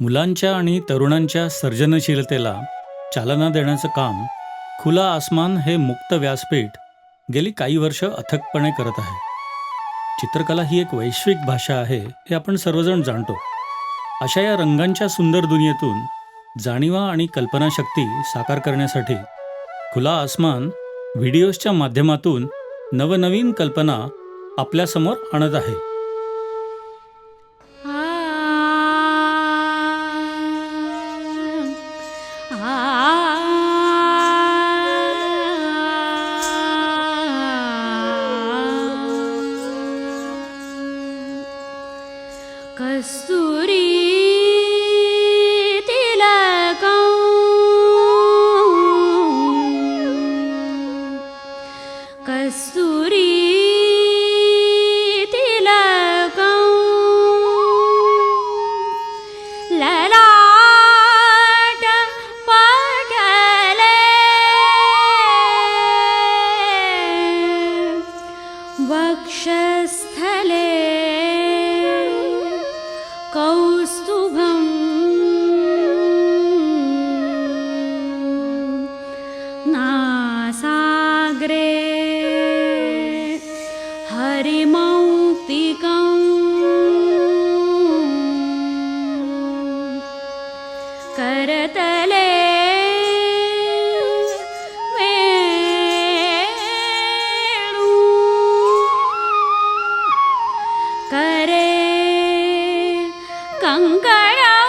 मुलांच्या आणि तरुणांच्या सर्जनशीलतेला चालना देण्याचं काम खुला आसमान हे मुक्त व्यासपीठ गेली काही वर्ष अथकपणे करत आहे. चित्रकला ही एक वैश्विक भाषा आहे हे आपण सर्वजण जाणतो. अशा या रंगांच्या सुंदर दुनियेतून जाणीवा आणि कल्पनाशक्ती साकार करण्यासाठी खुला आसमान व्हिडिओजच्या माध्यमातून नवनवीन कल्पना आपल्यासमोर आणत आहे. 更改呀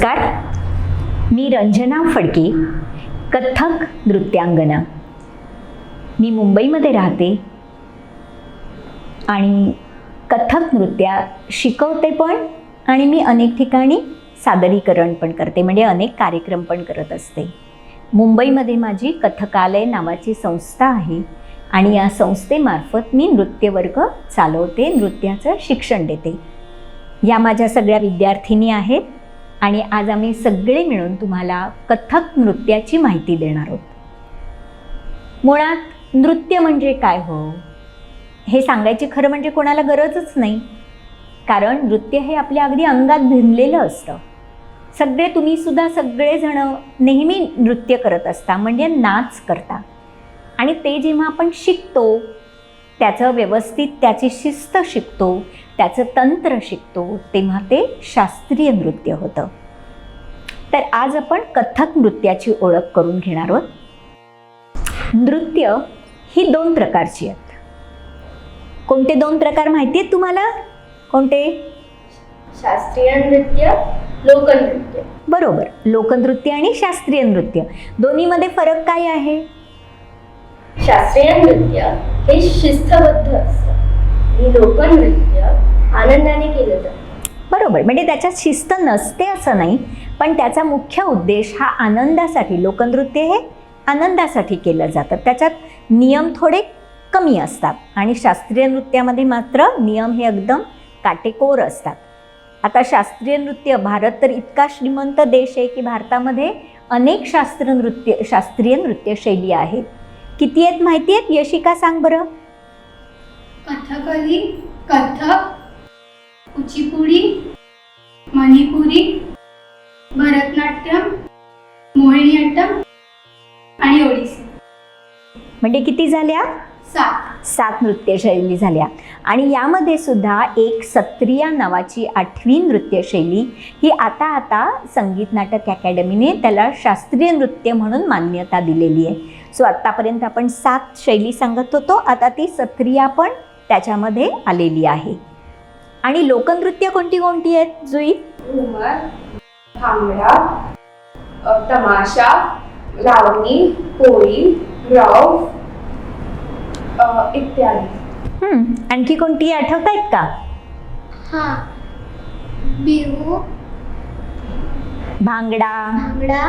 नमस्कार. मी रंजना फडके कथ्थक नृत्यांगना. मी मुंबईमध्ये राहते आणि कथ्थक नृत्या शिकवते पण आणि मी अनेक ठिकाणी सादरीकरण पण करते म्हणजे अनेक कार्यक्रम पण करत असते. मुंबईमध्ये माझी कथकालय नावाची संस्था आहे आणि या संस्थेमार्फत मी नृत्यवर्ग चालवते नृत्याचं शिक्षण देते. या माझ्या सगळ्या विद्यार्थिनी आहेत. आणि आज आम्ही सगळे मिळून तुम्हाला कथक नृत्याची माहिती देणार आहोत. मुळात नृत्य म्हणजे काय हो? हे सांगायची खरं म्हणजे कोणाला गरजच नाही. कारण नृत्य हे आपल्या अगदी अंगात भिनलेलं असतं. सगळे तुम्ही सुद्धा सगळेजण नेहमी नृत्य करत असता म्हणजे नाच करता. आणि ते जेव्हा आपण शिकतो त्याचं व्यवस्थित त्याची शिस्त शिकतो त्याचं तंत्र शिकतो तेव्हा ते शास्त्रीय नृत्य होतं. तर आज आपण कथक नृत्याची ओळख करून घेणार आहोत. नृत्य ही दोन प्रकारची आहेत. कोणते दोन प्रकार माहिती आहेत तुम्हाला? कोणते? शास्त्रीय नृत्य लोकनृत्य. बरोबर. लोकनृत्य आणि शास्त्रीय नृत्य. दोन्हीमध्ये फरक काय आहे? शास्त्रीय नृत्य हे शिस्तबद्ध असतं. आणि लोकनृत्य आनंदाने केलं जातं बरोबर. म्हणजे त्याच्यात शिस्त नसते असं नाही पण त्याचा मुख्य उद्देश हा आनंदासाठी लोकनृत्य हे आनंदासाठी केलं जातं. त्याच्यात नियम थोडे कमी असतात आणि शास्त्रीय नृत्यामध्ये मात्र नियम हे एकदम काटेकोर असतात. आता शास्त्रीय नृत्य भारत तर इतका श्रीमंत देश आहे की भारतामध्ये अनेक शास्त्र नृत्य शास्त्रीय नृत्य शैली आहेत. किती आहेत माहिती आहेत? यशिका सांग बरं. कथकली कथक कुचिपुडी मणिपुरी भरतनाट्यम मोहिनीअट्टम म्हणजे किती झाल्या? सात. सात नृत्यशैली झाल्या. आणि यामध्ये सुद्धा एक सत्रिया नावाची आठवी नृत्यशैली ही आता आता संगीत नाटक अकॅडमीने त्याला शास्त्रीय नृत्य म्हणून मान्यता दिलेली आहे. सो आत्तापर्यंत आपण सात शैली सांगत होतो. आता ती सत्रिया पण त्याच्यामध्ये आलेली आहे. आणि लोकनृत्य कोणती कोणती आहेत जुई? घुमर भांगडा तमाशा लावणी कोळी रव अ, इत्यादी. हं, आणखी कोणती आठवत आहेत का? हा. बिहू भांगडा भांगडा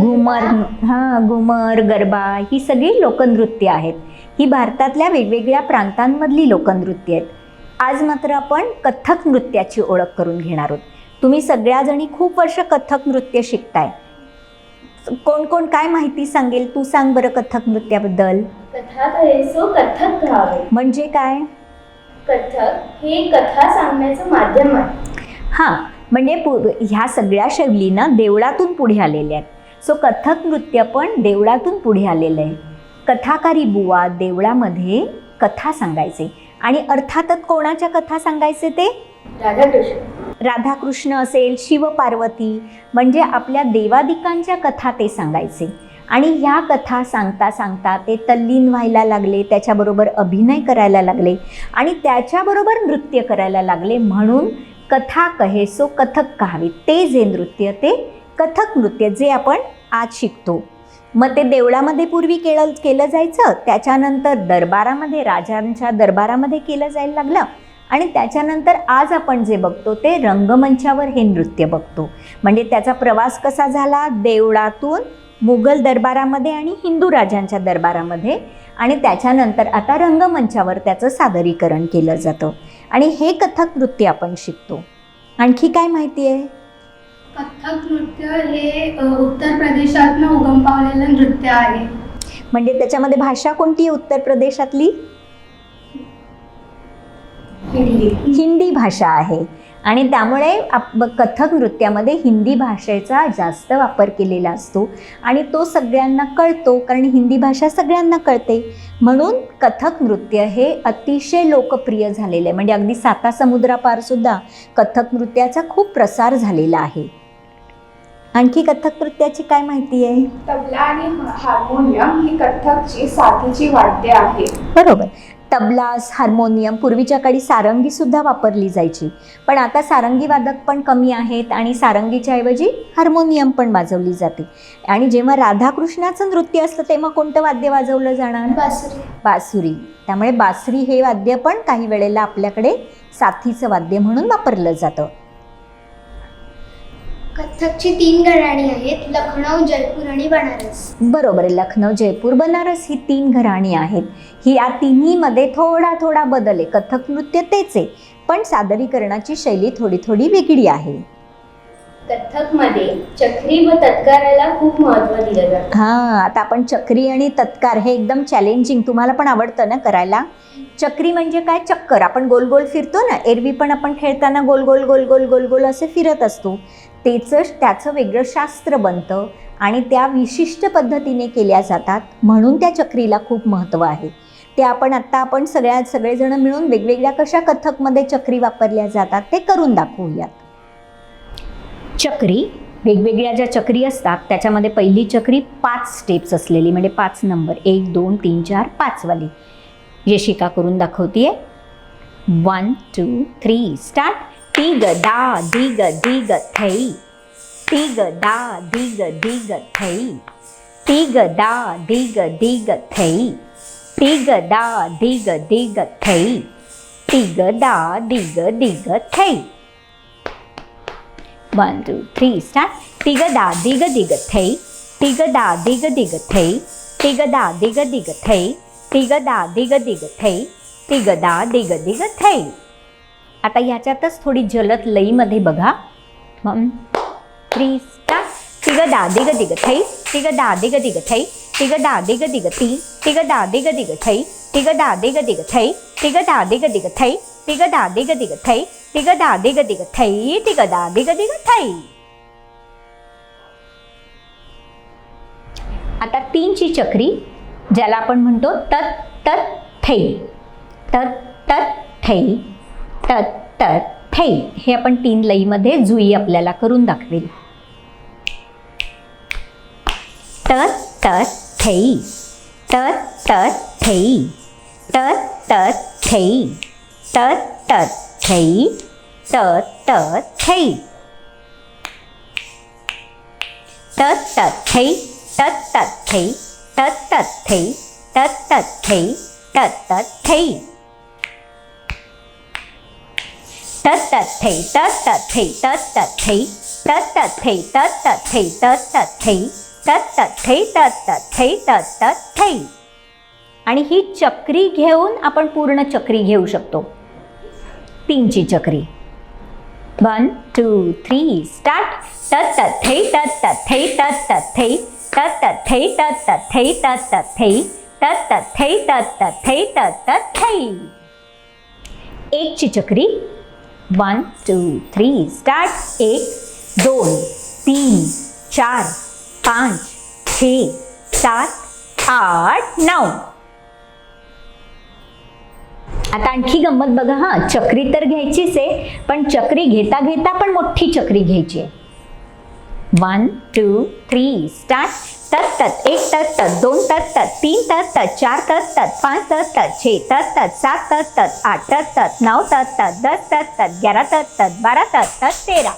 घुमर हां घुमर गरबा ही सगळी लोकनृत्य आहेत. ही भारतातल्या वेगवेगळ्या प्रांतांमधली लोकनृत्य आहेत. आज मात्र आपण कथ्थक नृत्याची ओळख करून घेणार आहोत. तुम्ही सगळ्याजणी खूप वर्ष कथ्थक नृत्य शिकताय. कोण कोण काय माहिती सांगेल? तू सांग बरं कथ्थक नृत्याबद्दल. म्हणजे काय? कथक हे कथा सांगण्याचं माध्यम आहे. हां म्हणजे पु ह्या सगळ्या शैलीना देवळातून पुढे आलेल्या आहेत. सो कथक नृत्य पण देवळातून पुढे आलेलं आहे. कथाकारी बुवा देवळामध्ये कथा सांगायचे. आणि अर्थातच कोणाच्या कथा सांगायचे ते? राधाकृष्ण. राधाकृष्ण असेल शिवपार्वती म्हणजे आपल्या देवादिकांच्या कथा ते सांगायचे. आणि ह्या कथा सांगता सांगता ते तल्लीन व्हायला लागले त्याच्याबरोबर अभिनय करायला लागले आणि त्याच्याबरोबर नृत्य करायला लागले. म्हणून कथा कहेसो कथक कहावे. ते जे नृत्य ते कथक नृत्य जे आपण आज शिकतो. मग ते देवळामध्ये पूर्वी केलं केलं जायचं? त्याच्यानंतर दरबारामध्ये राजांच्या दरबारामध्ये केलं जायला लागलं. आणि त्याच्यानंतर आज आपण जे बघतो ते रंगमंचावर हे नृत्य बघतो. म्हणजे त्याचा प्रवास कसा झाला? देवळातून मुघल दरबारामध्ये आणि हिंदू राजांच्या दरबारामध्ये. आणि त्याच्यानंतर आता रंगमंचावर त्याचं सादरीकरण केलं जातं. आणि हे कथक नृत्य आपण शिकतो. आणखी काय माहिती आहे? कथक नृत्य हे उत्तर प्रदेशातनं उगम पावलेलं नृत्य आहे. म्हणजे त्याच्यामध्ये भाषा कोणती आहे उत्तर प्रदेशातली? हिंदी. हिंदी भाषा आहे. आणि त्यामुळे आप कथक नृत्यामध्ये हिंदी भाषेचा जास्त वापर केलेला असतो. आणि तो सगळ्यांना कळतो कारण हिंदी भाषा सगळ्यांना कळते. म्हणून कथक नृत्य हे अतिशय लोकप्रिय झालेलं आहे. म्हणजे अगदी साता समुद्रापारसुद्धा कथक नृत्याचा खूप प्रसार झालेला आहे. आणखी कथक नृत्याची काय माहिती आहे? तबला आणि हार्मोनियम ही कथ्थकची साथीची वाद्य आहे. बरोबर. तबलास हार्मोनियम पूर्वीच्या काळी सारंगी सुद्धा वापरली जायची. पण आता सारंगी वादक पण कमी आहेत आणि सारंगीच्या ऐवजी हार्मोनियम पण वाजवली जाते. आणि जेव्हा राधाकृष्णाचं नृत्य असतं तेव्हा कोणतं वाद्य वाजवलं जाणार? बासरी. बासुरी. त्यामुळे बासरी हे वाद्य पण काही वेळेला आपल्याकडे साथीचं वाद्य म्हणून वापरलं जातं. कथकची तीन घराणी आहेत लखनौ जयपूर आणि बनारस. बरोबर आहे. लखनौ जयपूर बनारस ही तीन घराणी आहेत. ही या तिन्हीमध्ये थोडा थोडा बदल आहे. कथक नृत्य तेच आहे पण सादरीकरणाची शैली थोडी थोडी वेगळी आहे. कथकमध्ये चक्री व तत्काराला खूप महत्त्व दिलं जातं. हां आता आपण चक्री आणि तत्कार हे एकदम चॅलेंजिंग तुम्हाला पण आवडतं ना करायला? चक्री म्हणजे काय? चक्कर. आपण गोल गोल फिरतो ना एरवी पण आपण खेळताना गोल गोल गोल गोल गोल गोल असे फिरत असतो. तेचं त्याचं वेगळं शास्त्र बनतं आणि त्या विशिष्ट पद्धतीने केल्या जातात. म्हणून त्या चक्रीला खूप महत्त्व आहे. ते आपण आत्ता आपण सगळ्या सगळेजण मिळून वेगवेगळ्या कशा कथकमध्ये चक्री वापरल्या जातात ते करून दाखवूयात. चक्री वेगवेगळ्या ज्या चक्री असतात त्याच्यामध्ये पहिली चक्री पाच स्टेप्स असलेली म्हणजे पाच नंबर एक दोन तीन चार पाचवाली. यशिका करून दाखवतीये. वन टू थ्री स्टार्ट टी ग दा धी ग धी ग थै टी ग दा धी ग धी ग थै टी ग दा धी ग धी ग थै टी ग दा धी ग धी ग थै टी ग दा धी ग धी ग थै वन टू थ्री स्टार्ट तिग दा दिग दिग थै तिग दा दिग दिग थै आता ह्याच्यातच थोडी जलद लईमध्ये बघा. थ्री तिग दा दिग दिग थै. तिग दा दिग दिग थै. तिग दा दिग दिग ती. तिग दा दिग दिग थै. तिग दा दिग दिग थै. तिग दा दिग दिग थै. तिग दा दिग दिग थै. तिग दा दिग दिग थै. तिग दा दिग दिग थै. आता तीनची चक्री ज्याला आपण म्हणतो तत तत थै. तत तत थै. ट तत हे आपण तीन लईमध्ये जुई आपल्याला करून दाखवेल तत तत थै तत तत थै तत तत थै तत तत थै तत तत थै तत तत थै तत तत थै तत तत थै तत तत थै तत तत थै तत तत थै तत तत थै तत तत थै आणि ही चक्री घेऊन आपण पूर्ण चक्री घेऊ शकतो तीनची चक्री वन टू थ्री स्टार्ट तत तत थै तत तत थै तत तत थै तत तत थै तत तत थै तत तत तत तत तत तत तत तत एकची चक्री वन टू थ्री स्टार्ट एक दोन तीन चार पाच छे सात आठ नऊ. आता आणखी गंमत बघा हां. चक्री तर घ्यायचीच आहे पण चक्री घेता घेता पण मोठी चक्री घ्यायची आहे. वन टू थ्री स्टार्ट तत तत एक तत तत दोन तत तत तीन तत तत चार तत तत पाच तत तत छे तत तत सात तत तत आठ तत तत नऊ तत तत दस तत तत ग्यारह तत तत बारा तत तत तेरा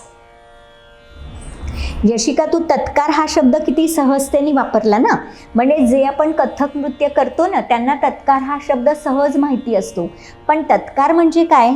यशिका तू तत्कार हा शब्द किती सहजतेने वापरला ना म्हणजे जे आपण कथक नृत्य करतो ना त्यांना तत्कार हा शब्द सहज माहिती असतो पण तत्कार म्हणजे काय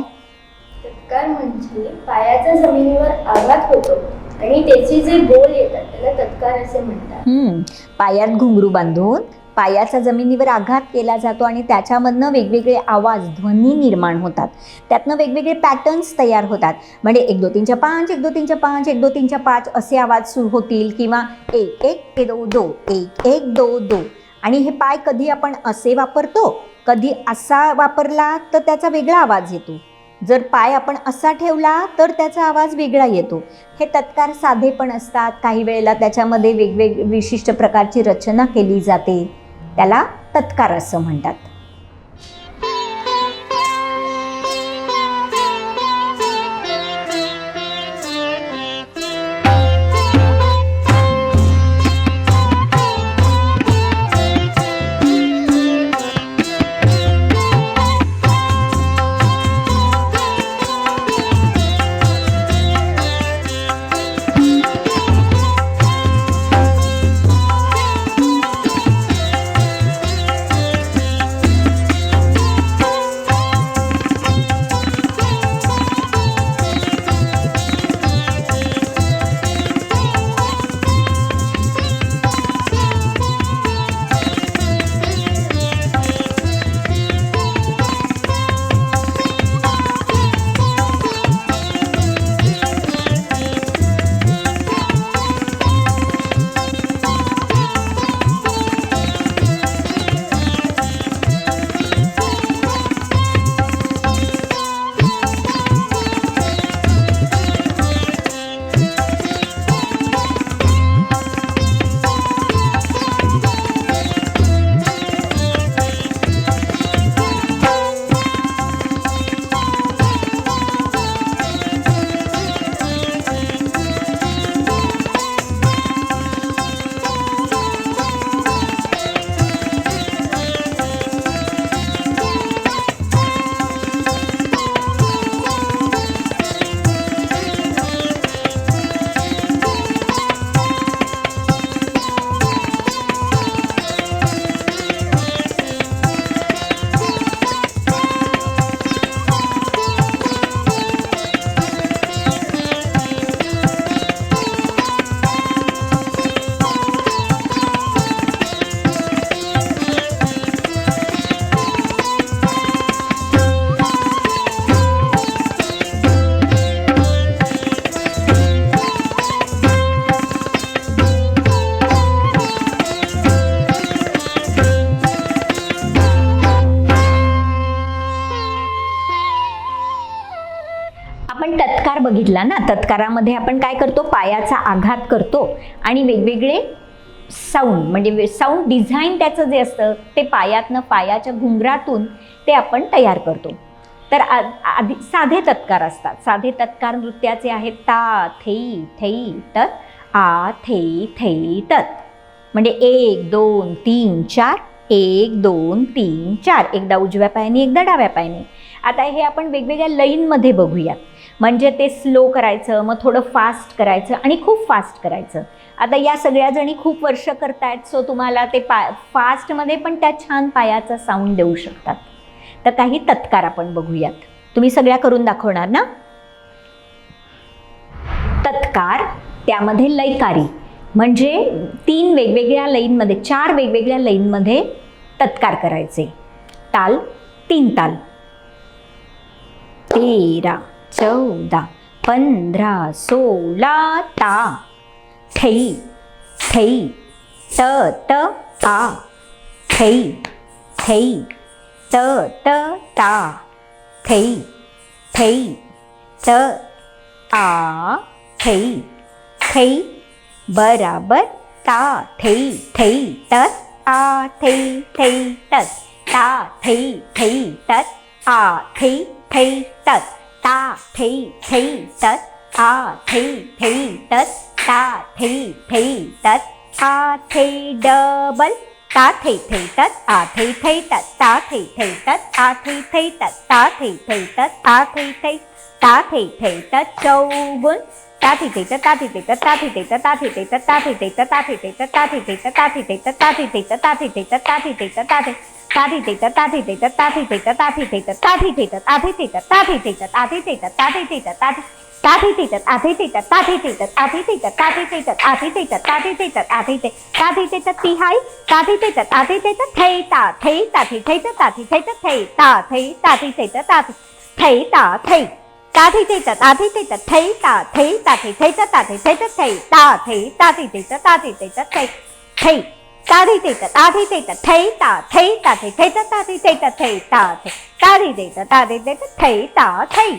तत्कार म्हणजे पायाचा जमिनीवर आघात होतो आणि त्याचे जे बोल येतात त्याला तत्कार असे म्हणतात. हम्म, पायात घुंगरू बांधून पायाचा जमिनीवर आघात केला जातो आणि त्याच्यामधनं वेगवेगळे आवाज ध्वनी निर्माण होतात. त्यातनं वेगवेगळे पॅटर्न्स तयार होतात. म्हणजे एक दो तीनच्या पाच एक दो तीनच्या पाच एक दो तीनच्या पाच असे आवाज सुरू होतील किंवा एक एक एक दो दो एक एक दो दो. आणि हे पाय कधी आपण असे वापरतो? कधी असा वापरला तर त्याचा वेगळा आवाज येतो. जर पाय आपण असा ठेवला तर त्याचा आवाज वेगळा येतो. हे तत्कार साधे पण असतात. काही वेळेला त्याच्यामध्ये वेगवेग विशिष्ट प्रकारची रचना केली जाते. त्याला तत्कार असं म्हणतात. बघितला ना तत्कारामध्ये आपण काय करतो? पायाचा आघात करतो आणि वेगवेगळे साऊंड म्हणजे साऊंड डिझाईन त्याचं जे असतं ते पायातनं पायाच्या घुंगरातून ते आपण तयार करतो. तर आधी साधे तत्कार असतात. साधे तत्कार नृत्याचे आहेत ता थेई थेई तत आ थेई थेई तत. म्हणजे एक दोन तीन चार एक दोन तीन चार. एकदा उजव्या पायाने एकदा डाव्या पायाने. आता हे आपण वेगवेगळ्या लईनमध्ये बघूयात. म्हणजे ते स्लो करायचं मग थोडं फास्ट करायचं आणि खूप फास्ट करायचं. आता या सगळ्या जणी खूप वर्ष करतायत सो तुम्हाला ते पा फास्टमध्ये पण त्या छान पायाचा साऊंड देऊ शकतात. तर काही तत्कार आपण बघूयात. तुम्ही सगळ्या करून दाखवणार ना? तत्कार त्यामध्ये लयकारी. म्हणजे तीन वेगवेगळ्या लईनमध्ये चार वेगवेगळ्या लईनमध्ये तत्कार करायचे. ताल तीन ताल. तेरा. ચૌદા પંદ્રા સોળા તા થઈ થઈ ત ત આ થઈ થઈ ત ત તા થઈ થઈ ત આ થઈ થઈ બરાબર તા થઈ થઈ તત આ થઈ થઈ તત તા થઈ થઈ તત આ થઈ થઈ તત ता थै थै तत आ थै थै तत ता थै थै तत आ थै डबल ता थै थै तत आ थै थै तत ता थै थै तत आ थै थै तत ता थै थै तत आ थै थै ता थै थै तत चौगुण ता थै थै तत ता थै थै तत ता थै थै तत ता थै थै तत ता थै थै तत ता थै थै तत ता थै थै तत ता थै थै तत ता थै थै तत ता थै थै तत ता थै थै तत ता थै ता थै थै तत ता थै थै तत ता थै थै तत ता थै थै तत ता थै थै तत आ थै थै तत ता थै थै तत आ थै थै तत ता थै थै तत ता थै ता थै थै तत आ थै थै तत ता थै थै तत आ थै थै तत ता थै थै तत आ थै थै तत ता थै थै तत आ थै थै ता ताधी ते आधी देतात थै ता थै ता थै थैतात ताधी देतात थै ता थै. ताधी देतात ताधी देतात थै ता थै.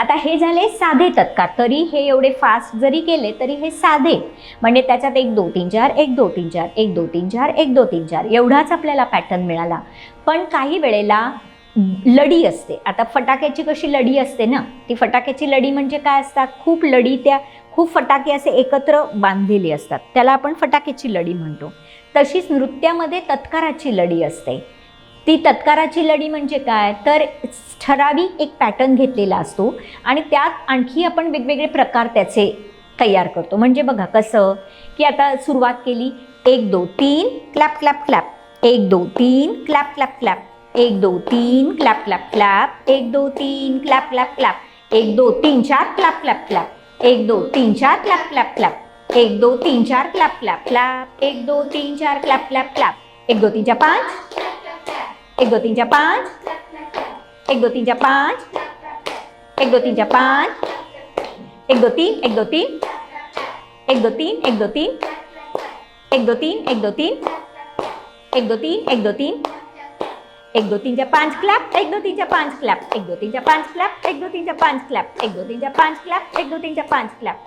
आता हे झाले साधे तत्कार. तरी हे एवढे फास्ट जरी केले तरी हे साधे. म्हणजे त्याच्यात एक दो तीन चार एक दो तीन चार एक दो तीन चार एक दो तीन चार. एवढाच आपल्याला पॅटर्न मिळाला. पण काही वेळेला लढी असते. आता फटाक्याची कशी लढी असते ना ती फटाक्याची लढी म्हणजे काय असतात? खूप लढी त्या खूप फटाके असे एकत्र बांधलेले असतात. त्याला आपण फटाक्याची लढी म्हणतो. तशीच नृत्यामध्ये तत्काराची लढी असते. ती तत्काराची लढी म्हणजे काय? तर ठराविक एक पॅटर्न घेतलेला असतो आणि त्यात आणखी आपण वेगवेगळे प्रकार त्याचे तयार करतो. म्हणजे बघा कसं की आता सुरुवात केली एक दो तीन क्लॅप क्लॅप क्लॅप. एक दो तीन क्लॅप क्लॅप क्लॅप. एक दो तीन क्लॅप क्लॅप क्लॅप एक दो तीन क्लॅप क्लॅप क्लॅप एक दो तीन चार क्लॅप क्लॅप क्लॅप एक दो तीन चार क्लॅप क्लॅप क्लॅप एक दो तीन चार क्लॅप क्लॅप क्लॅप एक दो तीन चार क्लॅप क्लॅप क्लॅप एक दो तीन चार पाच एक दो तीन चार पाच एक दो तीन चार पाच एक दो तीन चार पाच एक दो तीन एक दो तीन एक दो तीन एक दो तीन एक दो तीन एक दो तीन एक दो तीन एक दो तीन एक दो तीन चार पांच क्लैप एक दो तीन चार पांच क्लैप एक दो तीन चार पांच क्लैप एक दो तीन चार पांच क्लैप एक दो तीन चार पांच क्लैप एक दो तीन चार पांच क्लैप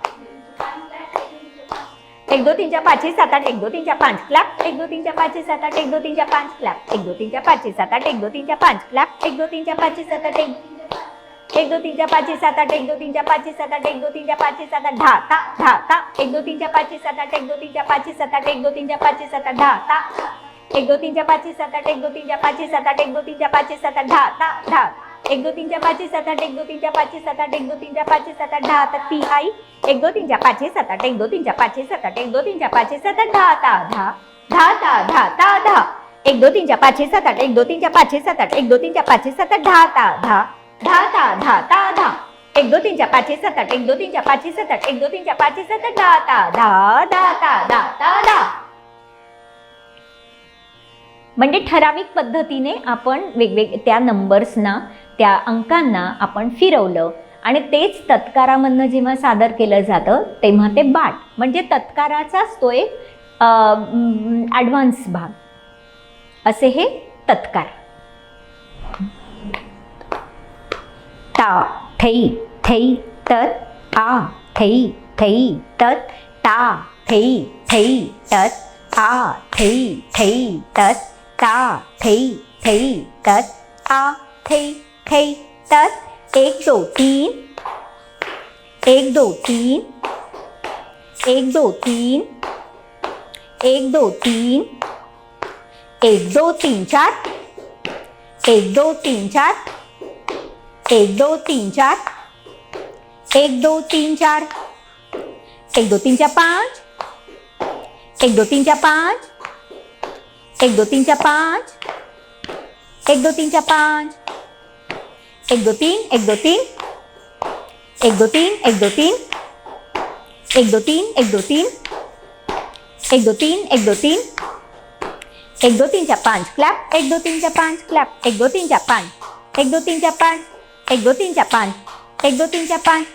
एक दो तीन चार पाँच सात आठ एक दो तीन चार पांच क्लैप एक दो तीन चार पाँच सात आठ एक दो तीन चार पांच क्लैप एक दो तीन चार पाँच सात आठ एक दो तीन चार पांच क्लैप एक दो तीन चार पाँच सात आठ एक एक दो तीन चार पाँच सात आठ एक दो तीन चार पाँच सात आठ एक दो तीन चार पाँच सात आठ ढा ता धा ता एक दो तीन चार पाँच सात आठ एक दो तीन चार पाँच सात आठ एक दो तीन चार पाँच सात आठ धा ता एक दो तीन चार पाँच छः सात आठ एक दो तीन चार पाँच छः सात आठ एक दो तीन चार पाँच छः सात आठ ढा ता एक दो तीन चार पाँच छः सात आठ एक दो तीन चार पाँच छः सात आठ एक दो तीन चार पाँच छः सात आठ ढा ता ती आई एक दो तीन चार पाँच छः सात आठ एक दो तीन चार पाँच छः सात आठ एक दो तीन चार पाँच छः सात आठ धा ता धा धा ता ढा ता ढा एक दो तीन चार पाँच छः सात आठ एक दो तीन चार पाँच छः सात आठ एक दो तीन चार पाँच छः सात आठ धा ता धा धा ता ढा ता ढा एक दो तीन चार पाँच छः सात आठ एक दो तीन चार पाँच छः सात आठ एक दो तीन चार पाँच छः सात आठ ढा ता धा धा ता ढा ता म्हणजे ठराविक पद्धतीने आपण वेगवेग त्या नंबर्सना त्या अंकांना आपण फिरवलं. आणि तेच तत्कारामधनं जेव्हा सादर केलं जातं तेव्हा ते बाट म्हणजे तत्काराचाच तो एक ॲडव्हान्स भाग. असे हे तत्कार. ता थै थै तत आ थै थै तत ता थै थै तत् आ थै थै तत् का थै थै तत आ थै थै तत एक दो तीन एक दो तीन एक दो तीन एक दो तीन एक दो तीन चार एक दो तीन चार एक दो तीन चार एक दो तीन चार एक दो तीन चार पाँच एक दो तीन चार पाँच एक दो तीन चार पाँच एक दो तीन चार पाँच एक दो तीन एक दो तीन एक दो तीन एक दो तीन एक दो तीन एक दो तीन एक दो तीन एक दो तीन एक दो तीन चार पाँच क्लैप एक दो तीन चार पाँच क्लैप एक दो तीन चार पाँच एक दो तीन चार पाँच एक दो तीन चार पाँच एक दो तीन चार पाँच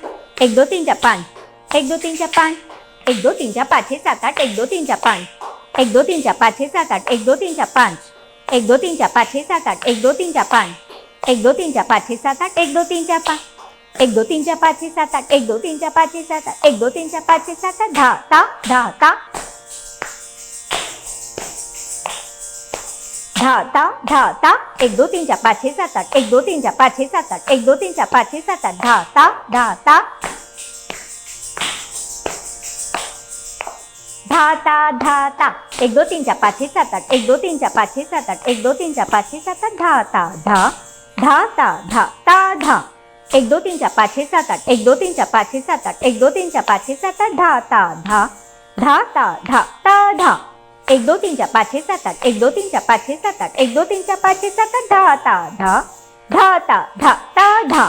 एक दो तीन चार पाँच एक दो तीन चार पाँच एक दो तीन चार पाँच छः सात आठ एक दो तीन चार पाँच एक दो तीन चार पाँच छः सात आठ एक दो तीन चार पाँच एक दो तीन चार पाँच छः सात आठ एक दो तीन चार पाँच एक दो तीन चार पाँच छः सात आठ एक दो तीन चार पाँच एक दो तीन चार पाँच छः सात आठ एक दो तीन चार पाँच छः सात आठ एक दो तीन चार पाँच छः सात आठ धा ता धा ता धा ता धा ता एक दो तीन चार पाँच छः सात आठ एक दो तीन चार पाँच छः सात आठ एक दो तीन चार पाँच छः सात आठ धा ता धा ता धाता धाता. एक दो तीन चार पाचशे सात. आठ एक दो तीन चार पाचशे सात आठ. एक दो तीन चार पाचशे सात आठ. धा ता धा. धाता धा ता धा. एक दो तीन चार पाचशे सात आठ. एक दो तीन चार पाचशे सात आठ. एक दो तीन चार पाचशे सात आठ. धा ता धा. धा धा ता धा. एक दो तीन चार पाचशे सात आठ. एक दो तीन चार पाचशे सात आठ. एक दो तीन चार पाचशे सात आठ. धा ता धा. धा ता धा ता धा.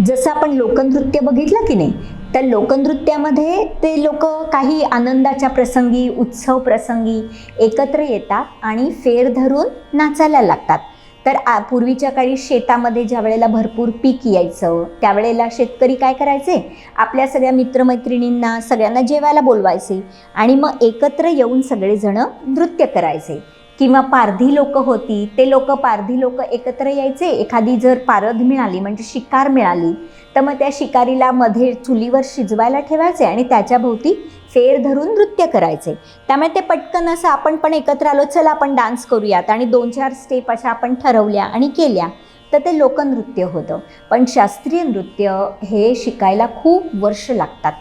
जसं आपण लोकनृत्य बघितलं की नाही तर लोकनृत्यामध्ये ते लोक काही आनंदाच्या प्रसंगी उत्सव प्रसंगी एकत्र येतात आणि फेर धरून नाचायला लागतात. तर आ पूर्वीच्या काळी शेतामध्ये ज्या वेळेला भरपूर पीक यायचं त्यावेळेला शेतकरी काय करायचे? आपल्या सगळ्या मित्रमैत्रिणींना सगळ्यांना जेवायला बोलवायचे आणि मग एकत्र येऊन सगळेजणं नृत्य करायचे. किंवा पारधी लोक होती ते लोक पारधी लोक एकत्र यायचे. एखादी जर पारध मिळाली म्हणजे शिकार मिळाली तर मग त्या शिकारीला मध्ये चुलीवर शिजवायला ठेवायचे आणि त्याच्या भोवती फेर धरून नृत्य करायचे. त्यामुळे ते पटकन असं आपण पण एकत्र आलो चला आपण डान्स करूयात आणि दोन चार स्टेप अशा आपण ठरवल्या आणि केल्या तर ते लोकनृत्य होतं. पण शास्त्रीय नृत्य हे शिकायला खूप वर्ष लागतात.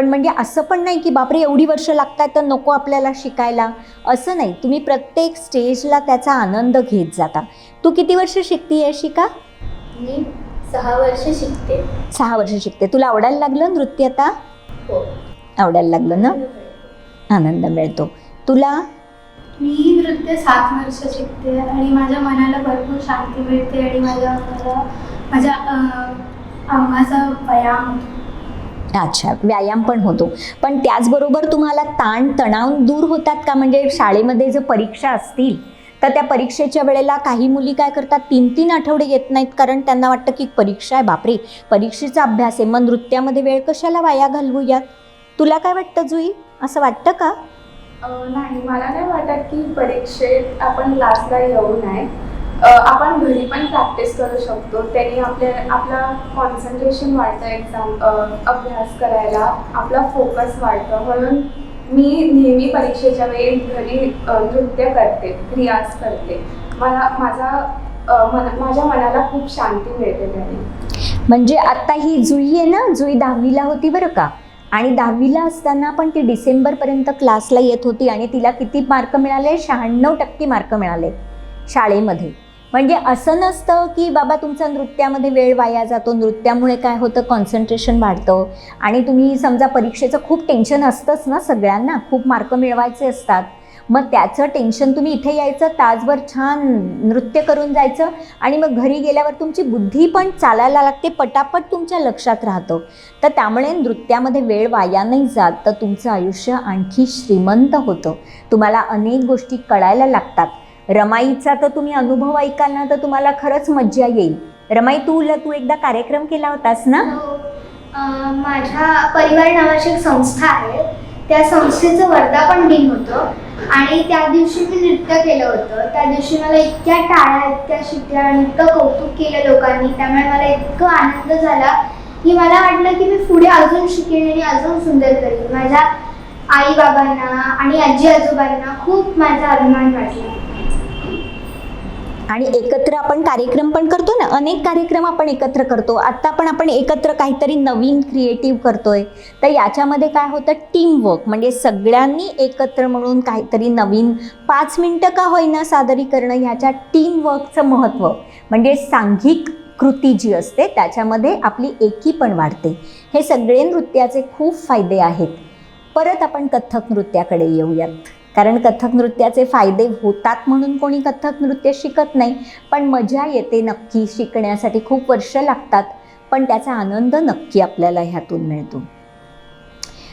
पण म्हणजे असं पण नाही की बापरे एवढी वर्ष लागतात तर नको आपल्याला शिकायला. असं नाही. तुम्ही प्रत्येक स्टेजला त्याचा आनंद घेत जाता. तू किती वर्ष शिकती आहे शिका? मी सहा वर्ष शिकते. सहा वर्ष शिकते. तुला आवडायला लागलं नृत्य आता? हो. आवडायला लागलं ना? आनंद मिळतो. तुला? मी नृत्य सात वर्ष शिकते आणि माझ्या मनाला भरपूर शांती मिळते आणि माझ्या माझ्या अंगाचा व्यायाम होतो. अच्छा व्यायाम पण होतो. पण त्याचबरोबर तुम्हाला ताण तणाव दूर होतात का? म्हणजे शाळेमध्ये जर परीक्षा असतील तर त्या परीक्षेच्या वेळेला काही मुली काय करतात? तीन तीन आठवडे येत नाहीत. कारण त्यांना वाटतं की परीक्षा आहे बापरे! परीक्षेचा अभ्यास आहे. मग नृत्यामध्ये वेळ कशाला वाया घालवूयात? तुला काय वाटतं जुई? असं वाटतं का? नाही. मला नाही वाटत की परीक्षेत आपण क्लासला येऊ नये. आपण घरी पण प्रॅक्टिस करू शकतो. त्यांनी आपल्या आपला कॉन्सन्ट्रेशन वाढतं एक्झाम अभ्यास करायला. आपला फोकस वाढतं. म्हणून मी नेहमी परीक्षेच्या वेळी घरी नृत्य करते रियाज करते. मला माझा अं, माझ्या मनाला खूप शांती मिळते त्याने. म्हणजे आत्ता ही जुई आहे ना जुई दहावीला होती बरं का? आणि दहावीला असताना पण ती डिसेंबरपर्यंत क्लासला येत होती आणि तिला किती मार्क मिळाले? शहाण्णव टक्के मार्क मिळाले शाळेमध्ये. म्हणजे असं नसतं की बाबा तुमचा नृत्यामध्ये वेळ वाया जातो नृत्यामुळे काय होतं कॉन्सन्ट्रेशन वाढतं. आणि तुम्ही समजा परीक्षेचं खूप टेन्शन असतंच ना सगळ्यांना खूप मार्क मिळवायचे असतात. मग त्याचं टेन्शन तुम्ही इथे यायचं तासभर छान नृत्य करून जायचं आणि मग घरी गेल्यावर तुमची बुद्धी पण चालायला लागते पटापट तुमच्या लक्षात राहतं. तर त्यामुळे नृत्यामध्ये वेळ वाया नाही जात तर तुमचं आयुष्य आणखी श्रीमंत होतं. तुम्हाला अनेक गोष्टी कळायला लागतात. रमाईचा तर तुम्ही अनुभव ऐकाल ना तर तुम्हाला खरंच मज्जा येईल. रमाई तूला तू एकदा कार्यक्रम केला होतास ना? हो. माझ्या परिवार नावाची एक संस्था आहे. त्या संस्थेचं वर्धापन दिन होतं. आणि त्या दिवशी मी नृत्य केलं होतं. त्या दिवशी मला इतक्या टाळ्या इतक्या शिट्या आणि इतकं कौतुक केलं लोकांनी. त्यामुळे मला इतकं आनंद झाला की मला वाटलं की मी पुढे अजून शिकेन आणि अजून सुंदर करेन. माझ्या आई बाबांना आणि आजी आजोबांना खूप माझा अभिमान वाटला. आणि एकत्र आपण कार्यक्रम पण करतो ना अनेक कार्यक्रम आपण एकत्र करतो. आत्ता पण आपण एकत्र काहीतरी नवीन क्रिएटिव्ह करतोय. तर याच्यामध्ये काय होतं? टीमवर्क म्हणजे सगळ्यांनी एकत्र म्हणून काहीतरी नवीन पाच मिनटं का होईना सादरीकरणं ह्याच्या टीमवर्कचं महत्त्व. म्हणजे सांघिक कृती जी असते त्याच्यामध्ये आपली एकी पण वाढते. हे सगळे नृत्याचे खूप फायदे आहेत. परत आपण कथ्थक नृत्याकडे येऊयात. कारण कथ्थक नृत्याचे फायदे होतात म्हणून कोणी कथ्थक नृत्य शिकत नाही पण मजा येते नक्की शिकण्यासाठी. खूप वर्ष लागतात पण त्याचा आनंद नक्की आपल्याला ह्यातून मिळतो.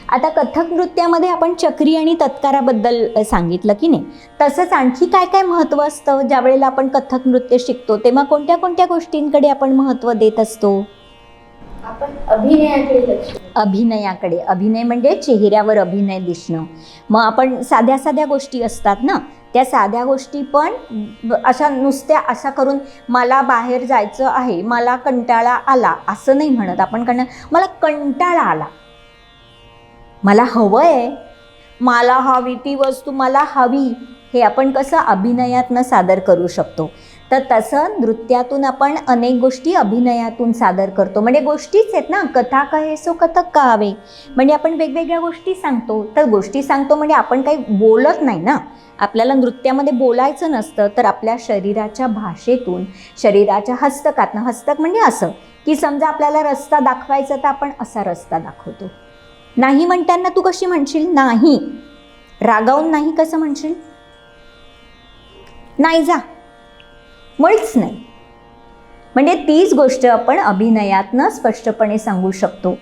आता कथ्थक नृत्यामध्ये आपण चक्री आणि तत्काराबद्दल सांगितलं की नाही? तसंच आणखी काय काय महत्त्व असतं ज्या वेळेला आपण कथक नृत्य शिकतो? तेव्हा कोणत्या कोणत्या गोष्टींकडे आपण महत्त्व देत असतो? आपण अभिनयाकडे लक्ष अभिनयाकडे. अभिनय म्हणजे चेहऱ्यावर अभिनय दिसणं. मग आपण साध्या साध्या गोष्टी असतात ना? त्या साध्या गोष्टी पण अशा नुसत्या अशा करून मला बाहेर जायचं आहे मला कंटाळा आला असं नाही म्हणत आपण. कारण मला कंटाळा आला. मला हवं आहे. मला हवी ती वस्तू मला हवी. हे आपण कसं अभिनयातनं सादर करू शकतो? तर तसं नृत्यातून आपण अनेक गोष्टी अभिनयातून सादर करतो. म्हणजे गोष्टीच आहेत ना कथा कहे सो कथक कहावे. म्हणजे आपण वेगवेगळ्या गोष्टी सांगतो. तर गोष्टी सांगतो म्हणजे आपण काही बोलत नाही ना. आपल्याला नृत्यामध्ये बोलायचं नसतं तर आपल्या शरीराच्या भाषेतून शरीराच्या हस्तकातनं हस्तक म्हणजे असं की समजा आपल्याला रस्ता दाखवायचा तर आपण असा रस्ता दाखवतो. नाही म्हणताना तू कशी म्हणशील? नाही. रागावून नाही कसं म्हणशील? नाही जा. मुळीच नाही. म्हणजे तीच गोष्ट आपण अभिनयातनं स्पष्टपणे सांगू शकतो.